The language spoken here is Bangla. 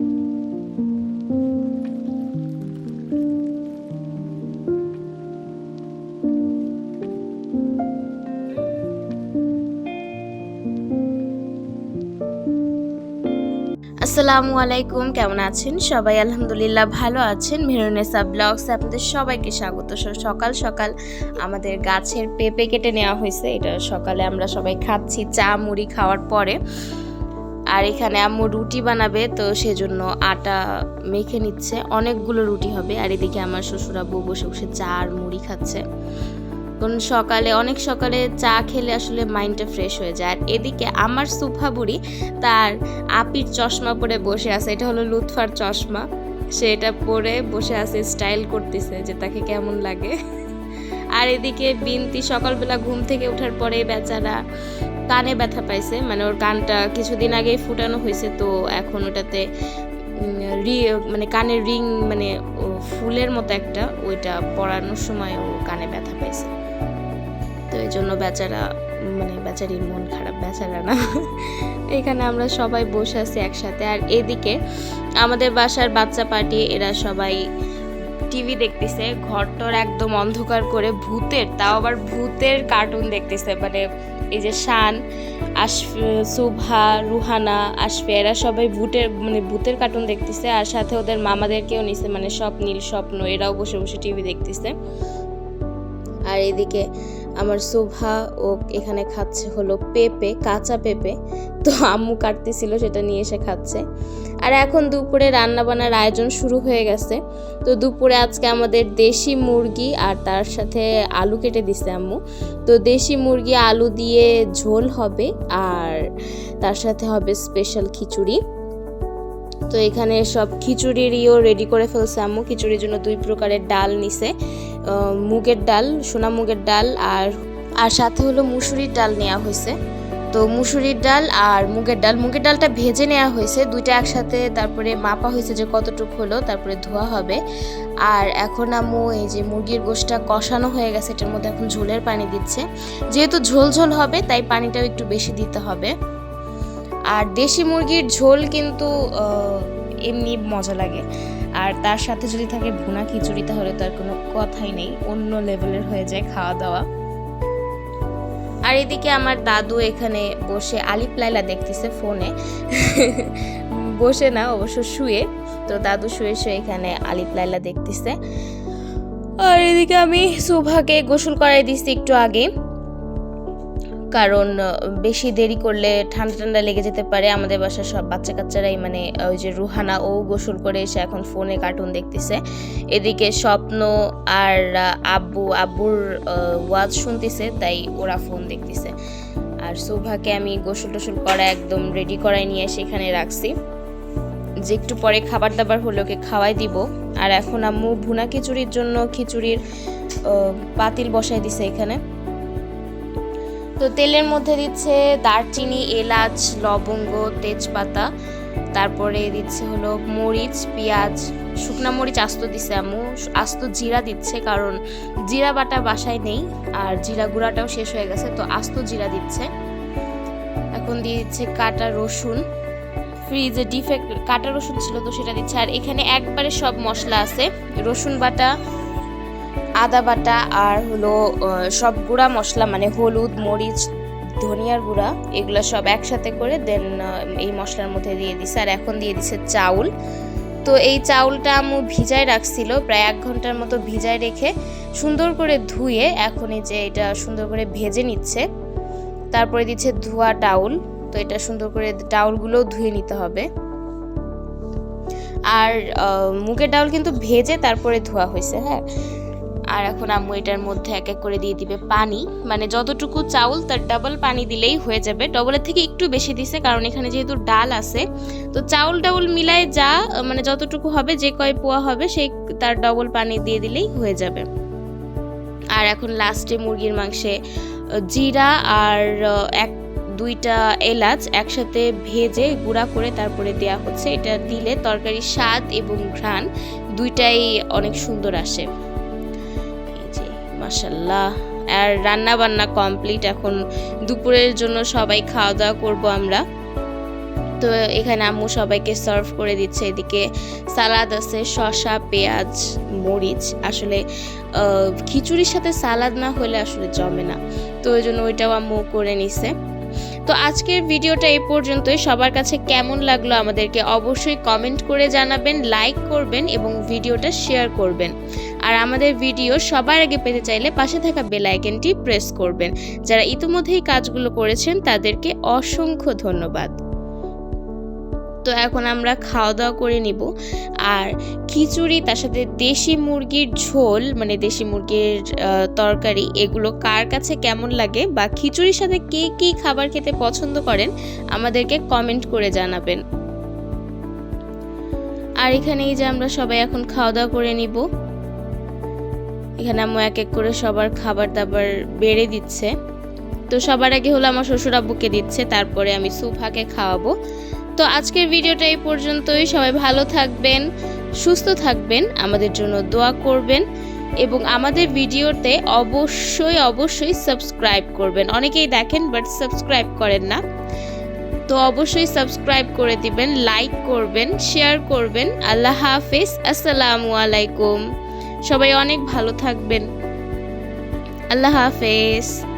আসসালামু আলাইকুম, কেমন আছেন? সবাই আলহামদুলিল্লাহ ভালো আছেন। মেহরুনেসা ব্লগস আপনাদের সবাইকে স্বাগত। সকাল সকাল আমাদের গাছের পেঁপে কেটে নেওয়া হয়েছে। এটা সকালে আমরা সবাই খাচ্ছি চা, মুড়ি খাওয়ার পরে। আর এখানে আম্মু রুটি বানাবে, তো সেজন্য আটা মেখে নিচ্ছে। অনেকগুলো রুটি হবে, আর এদিকে আমার শ্বশুরা বউ বসে বসে চা আর মুড়ি খাচ্ছে। কারণ সকালে, অনেক সকালে চা খেলে আসলে মাইন্ডটা ফ্রেশ হয়ে যায়। আর এদিকে আমার সুফা বুড়ি, তার আপির চশমা পরে বসে আছে। এটা হলো লুৎফার চশমা। সে এটা পরে বসে আছে স্টাইল করতেছে যে তাকে কেমন লাগে। আর এদিকে বিনতি সকালবেলা ঘুম থেকে ওঠার পরে বেচারা কানে ব্যথা পাইছে মানে ওর কানটা কিছুদিন আগেই ফুটানো হয়েছে তো এখন ওটাতে রি- মানে কানের রিং মানে ফুলের মতো একটা, ওইটা পরানোর সময় ও কানে ব্যথা পাইছে। তো এই জন্য বেচারা মানে বেচারির মন খারাপ, বেচারা না। এখানে আমরা সবাই বসে আছি একসাথে, আর এদিকে আমাদের বাসার বাচ্চা পার্টি, এরা সবাই টিভি দেখতেছে, ঘরটর একদম অন্ধকার করে ভূতের, তাও আবার ভূতের কার্টুন দেখতেছে মানে এই যে শান, আশফ, সুভা, রুহানা, আশফে, এরা সবাই ভূতের মানে ভূতের কার্টুন দেখতেছে, আর সাথে ওদের মামাদেরকেও নিছে মানে স্বপ্নীল স্বপ্ন, এরাও বসে বসে টিভি দেখতেছে। আর এদিকে আমার শোভা ও এখানে খাচ্ছে হলো পেঁপে, কাঁচা পেঁপে, তো আম্মু কাটতেছিল, সেটা নিয়ে এসে খাচ্ছে। আর এখন দুপুরে রান্না বান্নার আয়োজন শুরু হয়ে গেছে। তো দুপুরে আজকে আমাদের দেশি মুরগি আর তার সাথে আলু কেটে দিছে আম্মু। তো দেশি মুরগি আলু দিয়ে ঝোল হবে আর তার সাথে হবে স্পেশাল খিচুড়ি। তো এখানে সব খিচুড়িরইও রেডি করে ফেলছে আম্মু। খিচুড়ির জন্য দুই প্রকারের ডাল নিছে। মুগের ডাল, সোনা মুগের ডাল আর আর সাথে হলো মুসুরির ডাল নেওয়া হয়েছে। তো মুসুরির ডাল আর মুগের ডাল। মুগের ডালটা ভেজে নেওয়া হয়েছে, দুইটা একসাথে। তারপরে মাপা হয়েছে যে কতটুকু হলো, তারপরে ধোয়া হবে। আর এখন আমু এই যে মুরগির গোশটা কষানো হয়ে গেছে, এটার মধ্যে এখন ঝোলের পানি দিচ্ছে। যেহেতু ঝোল ঝোল হবে, তাই পানিটাও একটু বেশি দিতে হবে। আর দেশি মুরগির ঝোল কিন্তু এমনি মজা লাগে। আর তার সাথে যদি থাকে ভুনা খিচুড়ি, তাহলে তার কোনো কথাই নেই। অন্য লেভেলের হয়ে যায় খাওয়া দাওয়া আর এদিকে আমার দাদু এখানে বসে আলিপ লাইলা দেখতেছে ফোনে। বসে না, অবশ্য শুয়ে। তো দাদু শুয়ে শুয়ে এখানে আলিপ লাইলা দেখতেছে। আর এদিকে আমি সুভাকে গোসল করাই দিছি একটু আগে। কারণ বেশি দেরি করলে ঠান্ডা ঠান্ডা লেগে যেতে পারে। আমাদের বাসার সব বাচ্চা কাচ্চারাই মানে ওই যে রুহানা, ও গোসল করে এসে এখন ফোনে কার্টুন দেখতেছে। এদিকে স্বপ্ন আর আব্বু, আব্বুর ওয়াজ শুনতেছে, তাই ওরা ফোন দেখতেছে। আর শোভাকে আমি গোসল টোসল করা একদম রেডি করাই নিয়ে সেখানে রাখছি। যে একটু পরে খাবার দাবার হলে ওকে খাওয়াই দিব। আর এখন আম্মু ভুনা খিচুড়ির জন্য খিচুড়ির পাতিল বসাই দিছে এখানে। তো তেলের মধ্যে দিচ্ছে দারচিনি, এলাচ, লবঙ্গ, তেজপাতা। তারপরে দিচ্ছে হলো মরিচ, পেঁয়াজ। শুকনা মরিচ আস্ত দিচ্ছে আমু আস্ত জিরা দিচ্ছে কারণ জিরা বাটা বাসায় নেই আর জিরা গুঁড়াটাও শেষ হয়ে গেছে, তো আস্ত জিরা দিচ্ছে। এখন দিয়ে দিচ্ছে কাটা রসুন। ফ্রিজে ডিফেক্ট, কাটা রসুন ছিল তো সেটা দিচ্ছে। আর এখানে একবারে সব মশলা আছে। রসুন বাটা আদা বাটা আর হলো সব গুঁড়া মশলা মানে হলুদ, মরিচ, ধনিয়ার গুঁড়া, এগুলো সব একসাথে করে দেন এই মশলার মধ্যে দিয়ে দিছে। আর এখন দিয়ে দিছে চাউল। তো এই চাউলটা আমু ভিজায় রাখছিল, প্রায় এক ঘণ্টার মতো ভিজায় রেখে সুন্দর করে ধুয়ে এখন এই যে এটা সুন্দর করে ভেজে নিচ্ছে। তারপরে দিচ্ছে ধোয়া টাউল, তো এটা সুন্দর করে ডাউলগুলোও ধুয়ে নিতে হবে। আর মুগের ডাউল কিন্তু ভেজে তারপরে ধোয়া হয়েছে হ্যাঁ? আর এখন আম্মু এটার মধ্যে এক এক করে দিয়ে দিবে পানি। মানে যতটুকু চাউল, তার ডাবল পানি দিলেই হয়ে যাবে। ডবলের থেকে একটু বেশি দিছে, কারণ এখানে যেহেতু ডাল আছে। তো চাউল ডাউল মিলায় যা মানে যতটুকু হবে, যে কয় পোয়া হবে সেই তার ডবল পানি দিয়ে দিলেই হয়ে যাবে। আর এখন লাস্টে মুরগির মাংসে জিরা আর এক, দুইটা এলাচ একসাথে ভেজে গুঁড়া করে তারপরে দেয়া হচ্ছে। এটা দিলে তরকারির স্বাদ এবং ঘ্রাণ দুইটাই অনেক সুন্দর আসে। মাসাল্লাহ আর রান্না বান্না কমপ্লিট। এখন দুপুরের জন্য সবাই খাওয়া দাওয়া করব আমরা। তো এখানে আম্মু সবাইকে সার্ভ করে দিচ্ছে। এদিকে সালাদ আছে, শসা, পেঁয়াজ, মরিচ। আসলে খিচুড়ির সাথে সালাদ না হলে আসলে জমে না। তো ওই জন্য ওইটাও আম্মু করে নিছে। তো আজকের ভিডিওটা এই পর্যন্তই। সবার কাছে কেমন লাগল আমাদেরকে অবশ্যই কমেন্ট করে জানাবেন লাইক করবেন এবং ভিডিওটা শেয়ার করবেন। আর আমাদের ভিডিও সবার আগে পেতে চাইলে পাশে থাকা বেল আইকনটি প্রেস করবেন। যারা ইতিমধ্যেই কাজগুলো করেছেন, তাদেরকে অসংখ্য ধন্যবাদ। তো এখন আমরা খাওয়া দাওয়া করে নিব। আর খিচুড়ি, তার সাথে দেশি মুরগির ঝোল মানে দেশি মুরগির তরকারি, এগুলো কার কাছে কেমন লাগে বা খিচুড়ির সাথে কে কী খাবার খেতে পছন্দ করেন, আমাদেরকে কমেন্ট করে জানাবেন। আর এখানে এই যে আমরা সবাই এখন খাওয়া দাওয়া করে নিব। এখানে আম্মু এক এক করে সবার খাবার দাবার বেড়ে দিচ্ছে। তো সবার আগে হলো আমার শ্বশুর আব্বুকে দিচ্ছে, তারপরে আমি সুফাকে খাওয়াবো। তো আজকের ভিডিওটা এই পর্যন্তই। সবাই ভালো থাকবেন, সুস্থ থাকবেন, আমাদের জন্য দোয়া করবেন এবং আমাদের ভিডিওতে অবশ্যই অবশ্যই সাবস্ক্রাইব করবেন। অনেকেই দেখেন, বাট সাবস্ক্রাইব করেন না। তো অবশ্যই সাবস্ক্রাইব করে দিবেন, লাইক করবেন, শেয়ার করবেন। আল্লাহ হাফিজ। আসসালামু আলাইকুম। সবাই অনেক ভালো থাকবেন। আল্লাহ হাফেজ।